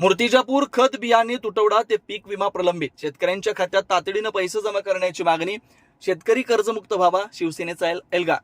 मूर्तिजापूर खत बियाणे तुटवडा ते पीक विमा प्रलंबित. शेतकऱ्यांच्या खात्यात तातडीनं पैसे जमा करण्याची मागणी. शेतकरी कर्जमुक्त व्हावा शिवसेनेचा एल्गा.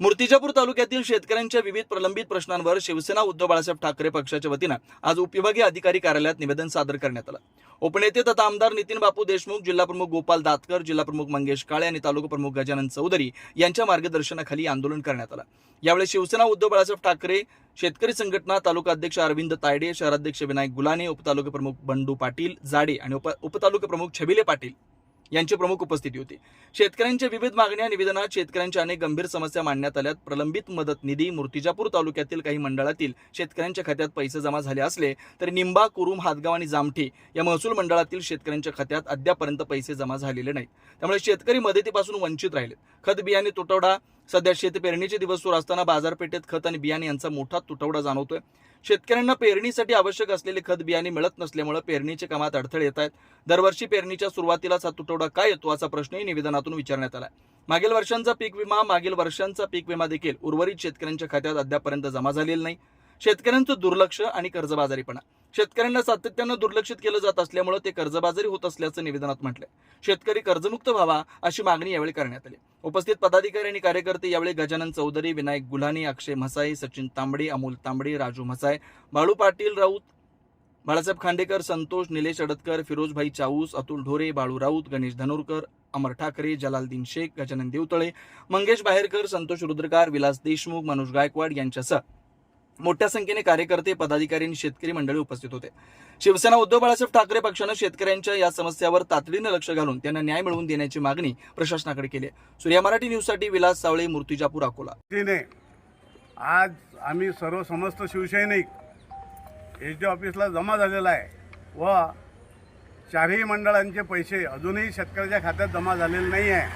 मूर्तिजापूर तालुक्यातील शेतकऱ्यांच्या विविध प्रलंबित प्रश्नांवर शिवसेना उद्धव बाळासाहेब ठाकरे पक्षाच्या वतीनं आज उपविभागीय अधिकारी कार्यालयात निवेदन सादर करण्यात आलं. उपनेते तथा आमदार नितीन बापू देशमुख जिल्हाप्रमुख गोपाल दातकर जिल्हाप्रमुख मंगेश काळे आणि तालुका प्रमुख गजानन चौधरी यांच्या मार्गदर्शनाखाली आंदोलन करण्यात आलं. यावेळी शिवसेना उद्धव बाळासाहेब ठाकरे शेतकरी संघटना तालुका अध्यक्ष अरविंद तायडे शहराध्यक्ष विनायक गुलाने उपतालुका प्रमुख बंडू पाटील जाडे आणि उप उपतालुका प्रमुख छबिले पाटील यांची प्रमुख उपस्थिती होती. शेतकऱ्यांच्या विविध मागण्या निवेदनात शेतकऱ्यांच्या अनेक गंभीर समस्या मांडण्यात आल्यात. प्रलंबित मदत निधी मूर्तिजापूर तालुक्यातील काही मंडळातील शेतकऱ्यांच्या खात्यात पैसे जमा झाले असले तरी निंबा कुरुम हातगाव आणि जामठी या महसूल मंडळातील शेतकऱ्यांच्या खात्यात अद्यापर्यंत पैसे जमा झालेले नाहीत. त्यामुळे शेतकरी मदतीपासून वंचित राहिले खत बियाणे तुटवडा सध्या शेत पेरणीचे दिवस सुरू असताना बाजारपेठेत खत आणि बियाणे यांचा मोठा तुटवडा जाणवतोय. शेतकऱ्यांना पेरणीसाठी आवश्यक असलेले खत बियाणे मिळत नसल्यामुळे पेरणीच्या कामात अडथळे येत आहेत. दरवर्षी पेरणीच्या सुरुवातीलाच हा तुटवडा काय येतो असा प्रश्नही निवेदनातून विचारण्यात आला मागील वर्षांचा पीक विमा मागील वर्षांचा पीक विमा देखील उर्वरित शेतकऱ्यांच्या खात्यात अद्यापर्यंत जमा झालेला नाही. शेतकऱ्यांचं दुर्लक्ष आणि कर्जबाजारीपणा. शेतकऱ्यांना सातत्यानं दुर्लक्षित केलं जात असल्यामुळे ते कर्जबाजारी होत असल्याचं निवेदनात म्हटलंय. शेतकरी कर्जमुक्त व्हावा अशी मागणी यावेळी करण्यात आली. उपस्थित पदाधिकारी आणि कार्यकर्ते यावेळी गजानन चौधरी विनायक गुलानी अक्षय म्हसाई सचिन तांबडे अमोल तांबडे राजू म्हसाय बाळू पाटील राऊत बाळासाहेब खांडेकर संतोष निलेश अडतकर फिरोजभाई चाऊस अतुल ढोरे बाळू राऊत गणेश धनुरकर अमर ठाकरे जलालदीन शेख गजानन देवतळे मंगेश बाहेरकर संतोष रुद्रकार विलास देशमुख मनोज गायकवाड यांच्यासह मोठ्या संख्येने कार्यकर्ते पदाधिकारी आणि शेतकरी मंडळी उपस्थित होते. शिवसेना उद्धव बाळासाहेब ठाकरे पक्षानं शेतकऱ्यांच्या या समस्यावर तातडीनं लक्ष घालून त्यांना न्याय मिळवून देण्याची मागणी प्रशासनाकडे केली आहे. सूर्या मराठी न्यूजसाठी विलास सावळे मूर्तिजापूर अकोला. तिने आज आम्ही सर्व समस्त शिवसैनिक एच डी ऑफिसला जमा झालेला आहे व चारही मंडळांचे पैसे अजूनही शेतकऱ्याच्या खात्यात जमा झालेले नाही आहे.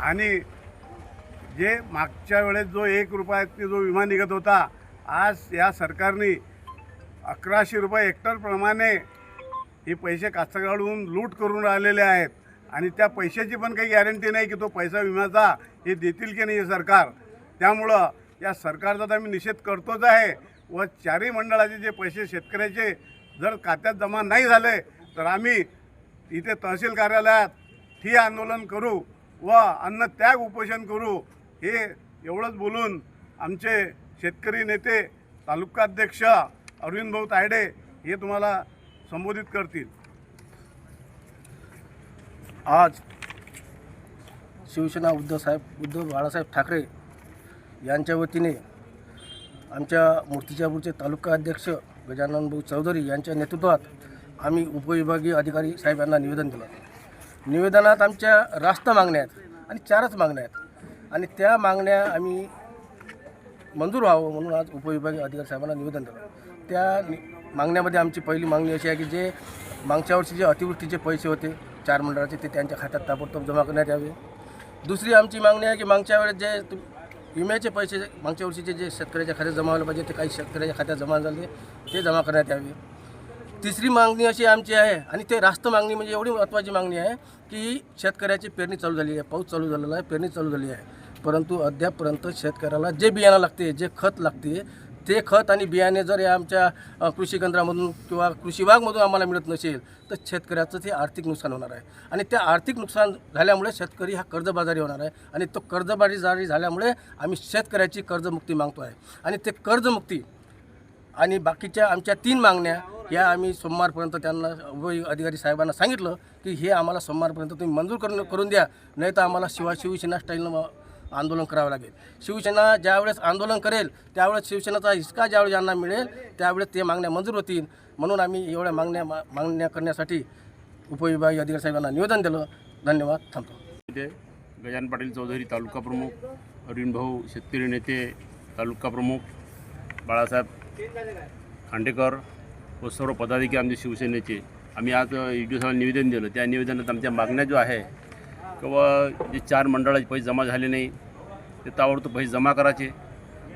आणि जे मागच्या वेळेस जो एक रुपयात जो विमा निघत होता आज या सरकारने अकराशे रुपये हेक्टरप्रमाणे हे पैसे कास्तकाराकडून लूट करून राहिलेले आहेत. आणि त्या पैशाची पण काही गॅरंटी नाही की तो पैसा विम्याचा हे देतील की नाही हे सरकार. त्यामुळं या सरकारचा तर आम्ही निषेध करतोच आहे. व चारही मंडळाचे जे पैसे शेतकऱ्याचे जर खात्यात जमा नाही झाले तर आम्ही इथे तहसील कार्यालयात ठिय्या आंदोलन करू व अन्न त्याग उपोषण करू हे एवढंच बोलून आमचे शेतकरी नेते तालुकाध्यक्ष अरविंद भाऊ तायडे हे तुम्हाला संबोधित करतील. आज शिवसेना उद्धव साहेब उद्धव बाळासाहेब ठाकरे यांच्या वतीने आमच्या मूर्तिजापूरचे तालुका अध्यक्ष गजानन भाऊ चौधरी यांच्या नेतृत्वात आम्ही उपविभागीय अधिकारी साहेब यांना निवेदन दिलं. निवेदनात आमच्या रास्त मागण्या आहेत आणि चारच मागण्या आहेत. आणि त्या मागण्या आम्ही मंजूर व्हावं म्हणून आज उपविभागीय अधिकारी साहेबांना निवेदन दिलं. त्या नि- मागण्यामध्ये आमची पहिली मागणी अशी आहे की जे मागच्या वर्षी जे अतिवृष्टीचे पैसे होते चार मंडळाचे ते त्यांच्या खात्यात ताबडतोब जमा करण्यात यावे. दुसरी आमची मागणी आहे की मागच्या वेळेस जे तु- विम्याचे पैसे मागच्या वर्षीचे जे शेतकऱ्याच्या खात्यात जमा व्हायला पाहिजे ते काही शेतकऱ्याच्या खात्यात जमा झाले ते जमा करण्यात यावे. तिसरी मागणी अशी आमची आहे आणि ते रास्त मागणी म्हणजे एवढी महत्त्वाची मागणी आहे की शेतकऱ्याची पेरणी चालू झाली आहे पाऊस चालू झालेला आहे पेरणी चालू झाली आहे. परंतु अद्यापपर्यंत शेतकऱ्याला जे बियाणं लागते जे खत लागते ते खत आणि बियाणे जर या आमच्या कृषी केंद्रामधून किंवा कृषी विभागमधून आम्हाला मिळत नसेल तर शेतकऱ्याचं ते आर्थिक नुकसान होणार आहे. आणि त्या आर्थिक नुकसान झाल्यामुळे शेतकरी हा कर्जबाजारी होणार आहे. आणि तो कर्जबाजारी झाल्यामुळे आम्ही शेतकऱ्याची कर्जमुक्ती मागतो आहे. आणि ते कर्जमुक्ती आणि बाकीच्या आमच्या तीन मागण्या या आम्ही सोमवारपर्यंत त्यांना उभय अधिकारी साहेबांना सांगितलं की हे आम्हाला सोमवारपर्यंत तुम्ही मंजूर करून करून द्या. नाही तर आम्हाला शिवा शिवसेना स्टाईलनं आंदोलन करावं लागेल. शिवसेना ज्यावेळेस आंदोलन करेल त्यावेळेस शिवसेनेचा हिसका ज्यावेळेस ज्यांना मिळेल त्यावेळेस ते मागण्या मंजूर होतील. म्हणून आम्ही एवढ्या मागण्या मा- मागण्या करण्यासाठी उपविभागीय अधिकारी साहेबांना निवेदन दिलं. धन्यवाद. थांबतो. गजान पाटील चौधरी तालुका प्रमुख अरविंद भाऊ शेतकरी नेते तालुका प्रमुख बाळासाहेब खांडेकर व सर्व पदाधिकारी आमचे शिवसेनेचे. आम्ही आज डी साहेबांना निवेदन दिलं. त्या निवेदनात आमच्या मागण्या जो आहे किंवा जे चार मंडळाचे पैसे जमा झाले नाही ते ताबडतोब पैसे जमा करायचे.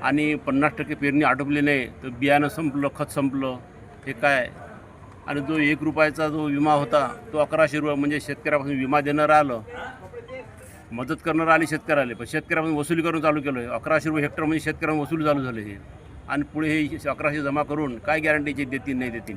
आणि पन्नास टक्के पेरणी आटोपली नाही तर बियाणं संपलं खत संपलं हे काय? आणि जो एक रुपयाचा जो विमा होता तो अकराशे रुपये म्हणजे शेतकऱ्यापासून विमा देणारं आलं. मदत करणारं आली शेतकऱ्याला पण शेतकऱ्यापासून वसुली करून चालू केलं. आहे अकराशे रुपये हेक्टर म्हणजे शेतकऱ्यांना वसूल चालू झालं हे. आणि पुढे हे अकराशे जमा करून काय गॅरंटीचे देतील नाही देतील?